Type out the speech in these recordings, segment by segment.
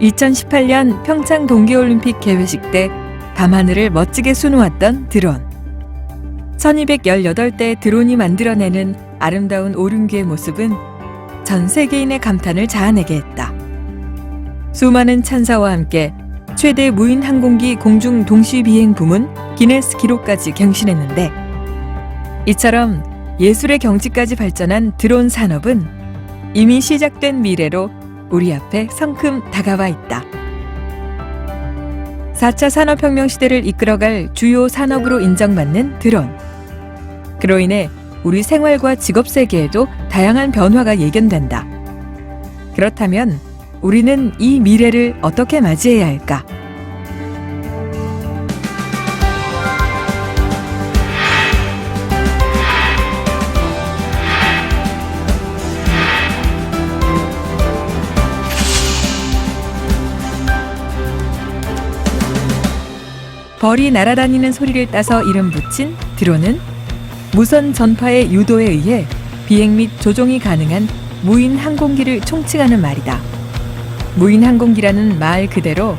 2018년 평창 동계올림픽 개회식 때 밤하늘을 멋지게 수놓았던 드론. 1218대 드론이 만들어내는 아름다운 오륜기의 모습은 전 세계인의 감탄을 자아내게 했다. 수많은 찬사와 함께 최대 무인 항공기 공중 동시 비행 부문 기네스 기록까지 경신했는데 이처럼 예술의 경지까지 발전한 드론 산업은 이미 시작된 미래로 우리 앞에 성큼 다가와 있다. 4차 산업혁명 시대를 이끌어갈 주요 산업으로 인정받는 드론. 그로 인해 우리 생활과 직업 세계에도 다양한 변화가 예견된다. 그렇다면 우리는 이 미래를 어떻게 맞이해야 할까? 벌이 날아다니는 소리를 따서 이름 붙인 드론은 무선 전파의 유도에 의해 비행 및 조종이 가능한 무인 항공기를 총칭하는 말이다. 무인 항공기라는 말 그대로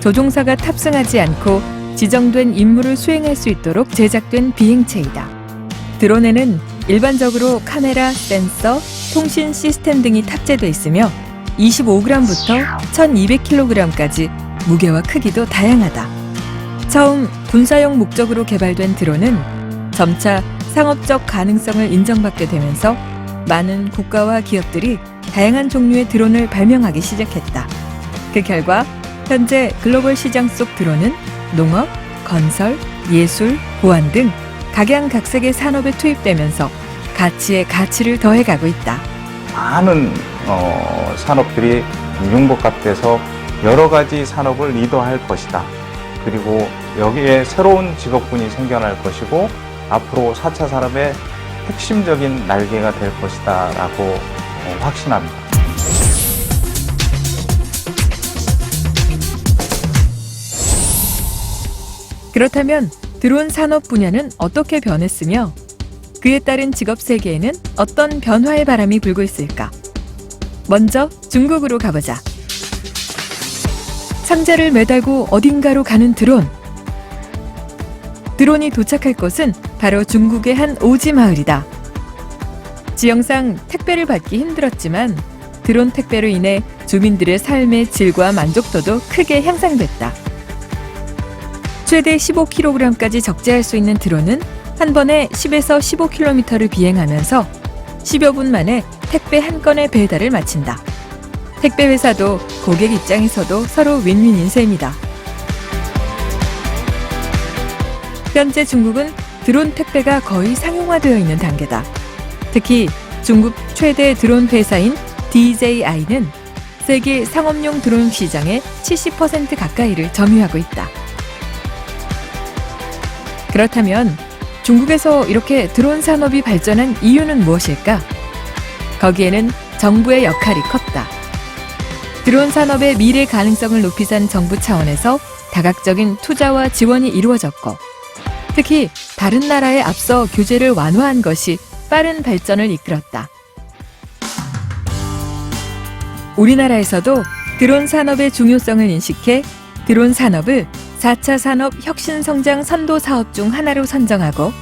조종사가 탑승하지 않고 지정된 임무를 수행할 수 있도록 제작된 비행체이다. 드론에는 일반적으로 카메라, 센서, 통신 시스템 등이 탑재돼 있으며 25g부터 1200kg까지 무게와 크기도 다양하다. 처음 군사용 목적으로 개발된 드론은 점차 상업적 가능성을 인정받게 되면서 많은 국가와 기업들이 다양한 종류의 드론을 발명하기 시작했다. 그 결과 현재 글로벌 시장 속 드론은 농업, 건설, 예술, 보안 등 각양각색의 산업에 투입되면서 가치에 가치를 더해가고 있다. 많은 어, 산업들이 융복합돼서 여러 가지 산업을 리더할 것이다. 그리고 여기에 새로운 직업군이 생겨날 것이고 앞으로 4차 산업의 핵심적인 날개가 될 것이다 라고 어, 확신합니다. 그렇다면 드론 산업 분야는 어떻게 변했으며 그에 따른 직업 세계에는 어떤 변화의 바람이 불고 있을까? 먼저 중국으로 가보자. 상자를 매달고 어딘가로 가는 드론. 드론이 도착할 곳은 바로 중국의 한 오지 마을이다. 지형상 택배를 받기 힘들었지만 드론 택배로 인해 주민들의 삶의 질과 만족도도 크게 향상됐다. 최대 15kg까지 적재할 수 있는 드론은 한 번에 10에서 15km를 비행하면서 10여 분 만에 택배 한 건의 배달을 마친다. 택배 회사도 고객 입장에서도 서로 윈윈인 셈이다. 현재 중국은 드론 택배가 거의 상용화되어 있는 단계다. 특히 중국 최대 드론 회사인 DJI는 세계 상업용 드론 시장의 70% 가까이를 점유하고 있다. 그렇다면 중국에서 이렇게 드론 산업이 발전한 이유는 무엇일까? 거기에는 정부의 역할이 컸다. 드론 산업의 미래 가능성을 높이산 정부 차원에서 다각적인 투자와 지원이 이루어졌고, 특히 다른 나라에 앞서 규제를 완화한 것이 빠른 발전을 이끌었다. 우리나라에서도 드론 산업의 중요성을 인식해 드론 산업을 4차 산업 혁신 성장 선도 사업 중 하나로 선정하고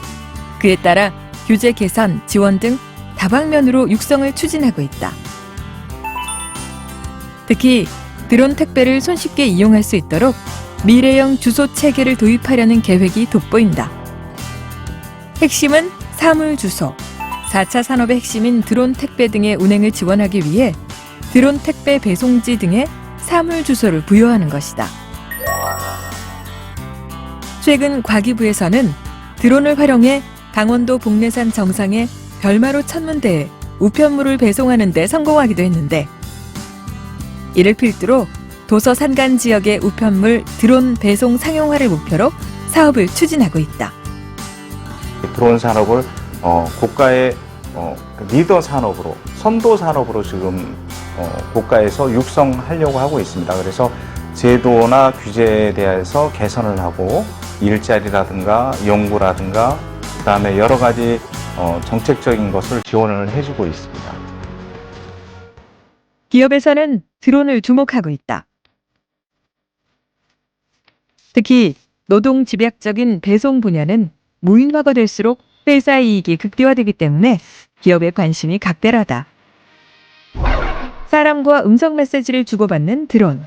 그에 따라 규제 개선, 지원 등 다방면으로 육성을 추진하고 있다. 특히 드론 택배를 손쉽게 이용할 수 있도록 미래형 주소 체계를 도입하려는 계획이 돋보인다. 핵심은 사물 주소. 4차 산업의 핵심인 드론 택배 등의 운행을 지원하기 위해 드론 택배 배송지 등의 사물 주소를 부여하는 것이다. 최근 과기부에서는 드론을 활용해 강원도 복례산 정상에 별마로 천문대에 우편물을 배송하는 데 성공하기도 했는데 이를 필두로 도서 산간 지역의 우편물 드론 배송 상용화를 목표로 사업을 추진하고 있다. 드론 산업을 어, 국가의 어, 리더 산업으로 선도 산업으로 지금 어, 국가에서 육성하려고 하고 있습니다. 그래서 제도나 규제에 대해서 개선을 하고 일자리라든가 연구라든가 그다음에 여러 가지 어, 정책적인 것을 지원을 해주고 있습니다. 기업에서는 드론을 주목하고 있다. 특히 노동 집약적인 배송 분야는 무인화가 될수록 회사 이익이 극대화되기 때문에 기업의 관심이 각별하다. 사람과 음성 메시지를 주고받는 드론,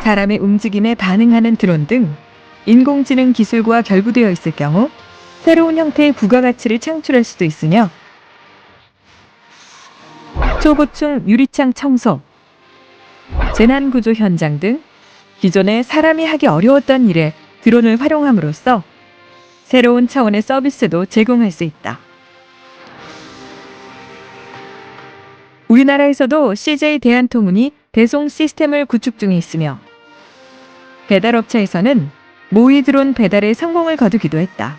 사람의 움직임에 반응하는 드론 등 인공지능 기술과 결부되어 있을 경우 새로운 형태의 부가가치를 창출할 수도 있으며 초고층 유리창 청소, 재난구조 현장 등 기존에 사람이 하기 어려웠던 일에 드론을 활용함으로써 새로운 차원의 서비스도 제공할 수 있다. 우리나라에서도 CJ 대한통운이 배송 시스템을 구축 중에 있으며 배달업체에서는 모의 드론 배달에 성공을 거두기도 했다.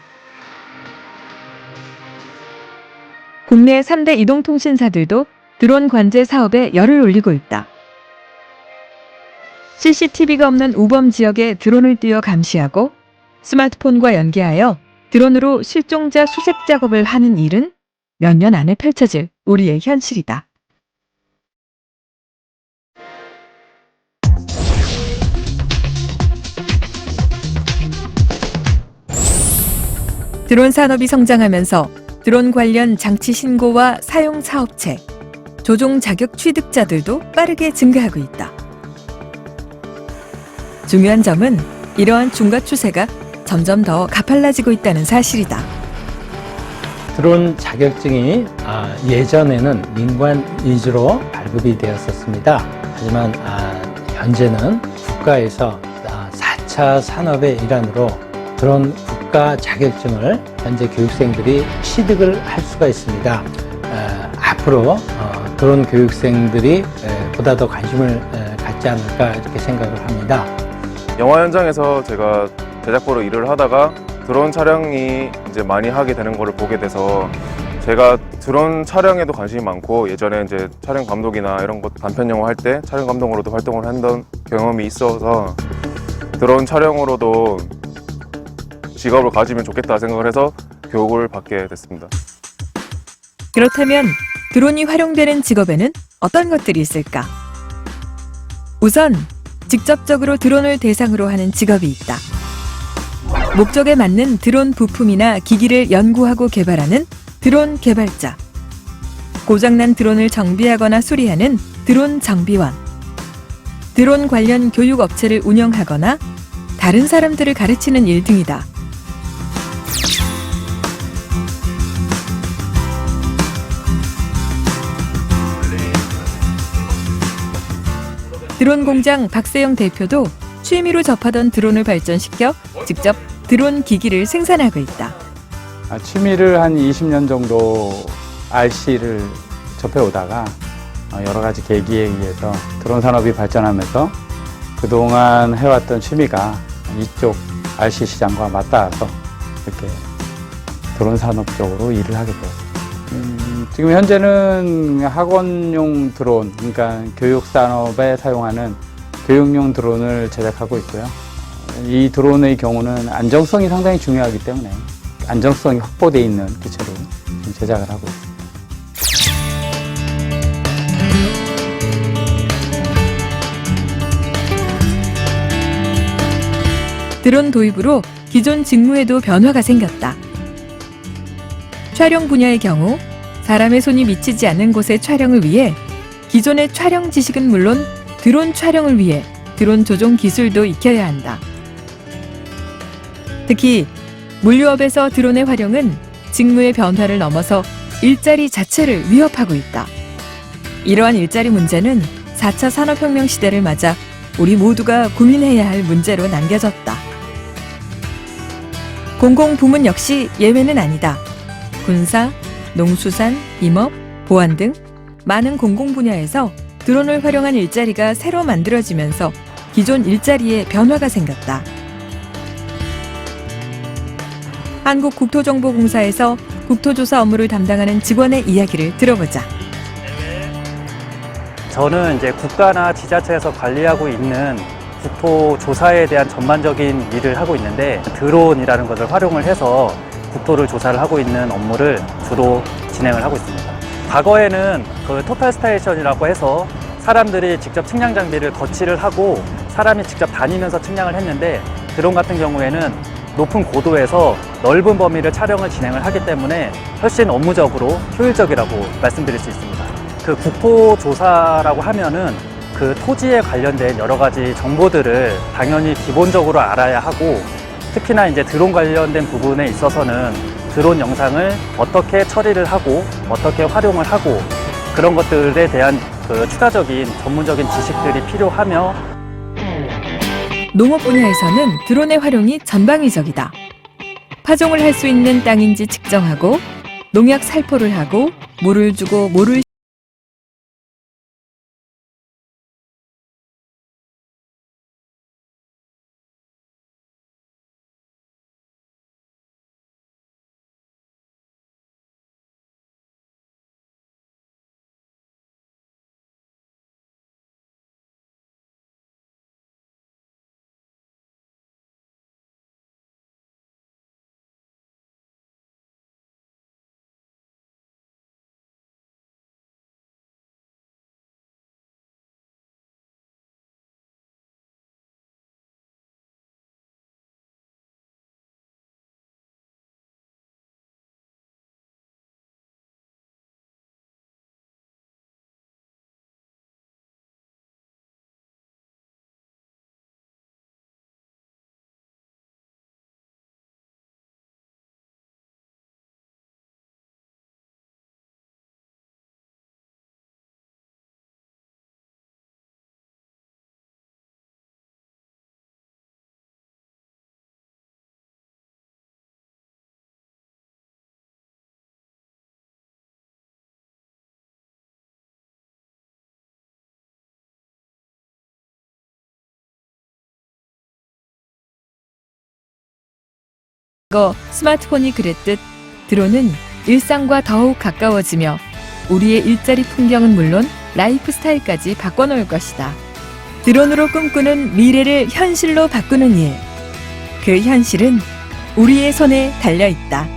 국내 3대 이동통신사들도 드론 관제 사업에 열을 올리고 있다. CCTV가 없는 우범 지역에 드론을 띄워 감시하고 스마트폰과 연계하여 드론으로 실종자 수색 작업을 하는 일은 몇 년 안에 펼쳐질 우리의 현실이다. 드론 산업이 성장하면서 드론 관련 장치 신고와 사용 사업체, 조종 자격 취득자들도 빠르게 증가하고 있다. 중요한 점은 이러한 중과 추세가 점점 더 가팔라지고 있다는 사실이다. 드론 자격증이 아, 예전에는 민관 위주로 발급이 되었었습니다. 하지만 아, 현재는 국가에서 아, 4차 산업의 일환으로 드론 국가 자격증을 현재 교육생들이 취득을 할 수가 있습니다. 아, 앞으로 어, 드론 교육생들이 에, 보다 더 관심을 에, 갖지 않을까 이렇게 생각을 합니다. 영화 현장에서 제가 제작부로 일을 하다가 드론 촬영이 이제 많이 하게 되는 거를 보게 돼서 제가 드론 촬영에도 관심이 많고 예전에 이제 촬영 감독이나 이런 것 단편 영화 할 때 촬영 감독으로도 활동을 했던 경험이 있어서 드론 촬영으로도 직업을 가지면 좋겠다 생각을 해서 교육을 받게 됐습니다. 그렇다면 드론이 활용되는 직업에는 어떤 것들이 있을까? 우선 직접적으로 드론을 대상으로 하는 직업이 있다. 목적에 맞는 드론 부품이나 기기를 연구하고 개발하는 드론 개발자. 고장난 드론을 정비하거나 수리하는 드론 정비원. 드론 관련 교육 업체를 운영하거나 다른 사람들을 가르치는 일 등이다. 드론 공장 박세영 대표도 취미로 접하던 드론을 발전시켜 직접 드론 기기를 생산하고 있다. 아, 취미를 한 20년 정도 RC를 접해오다가 어, 여러 가지 계기에 의해서 드론 산업이 발전하면서 그동안 해왔던 취미가 이쪽 RC 시장과 맞닿아서 이렇게 드론 산업 쪽으로 일을 하게 되었습니다. 음, 지금 현재는 학원용 드론, 그러니까 교육 산업에 사용하는 교육용 드론을 제작하고 있고요. 이 드론의 경우는 안정성이 상당히 중요하기 때문에 안정성이 확보되어 있는 기체로 제작을 하고 있습니다. 드론 도입으로 기존 직무에도 변화가 생겼다. 촬영 분야의 경우 사람의 손이 미치지 않는 곳의 촬영을 위해 기존의 촬영 지식은 물론 드론 촬영을 위해 드론 조종 기술도 익혀야 한다. 특히 물류업에서 드론의 활용은 직무의 변화를 넘어서 일자리 자체를 위협하고 있다. 이러한 일자리 문제는 4차 산업혁명 시대를 맞아 우리 모두가 고민해야 할 문제로 남겨졌다. 공공부문 역시 예외는 아니다. 군사, 농수산, 임업, 보안 등 많은 공공 분야에서 드론을 활용한 일자리가 새로 만들어지면서 기존 일자리에 변화가 생겼다. 한국국토정보공사에서 국토조사 업무를 담당하는 직원의 이야기를 들어보자. 저는 이제 국가나 지자체에서 관리하고 있는 국토 조사에 대한 전반적인 일을 하고 있는데 드론이라는 것을 활용을 해서 국토를 조사를 하고 있는 업무를 주로 진행을 하고 있습니다. 과거에는 그 토탈 스테이션이라고 해서 사람들이 직접 측량 장비를 거치를 하고 사람이 직접 다니면서 측량을 했는데 드론 같은 경우에는 높은 고도에서 넓은 범위를 촬영을 진행을 하기 때문에 훨씬 업무적으로 효율적이라고 말씀드릴 수 있습니다. 그 국토 조사라고 하면은 그 토지에 관련된 여러 가지 정보들을 당연히 기본적으로 알아야 하고 특히나 이제 드론 관련된 부분에 있어서는 드론 영상을 어떻게 처리를 하고 어떻게 활용을 하고 그런 것들에 대한 그 추가적인 전문적인 지식들이 필요하며 농업 분야에서는 드론의 활용이 전방위적이다. 파종을 할 수 있는 땅인지 측정하고 농약 살포를 하고 물을 주고 물을 거 스마트폰이 그랬듯 드론은 일상과 더욱 가까워지며 우리의 일자리 풍경은 물론 라이프 스타일까지 바꿔놓을 것이다. 드론으로 꿈꾸는 미래를 현실로 바꾸는 일. 그 현실은 우리의 손에 달려 있다.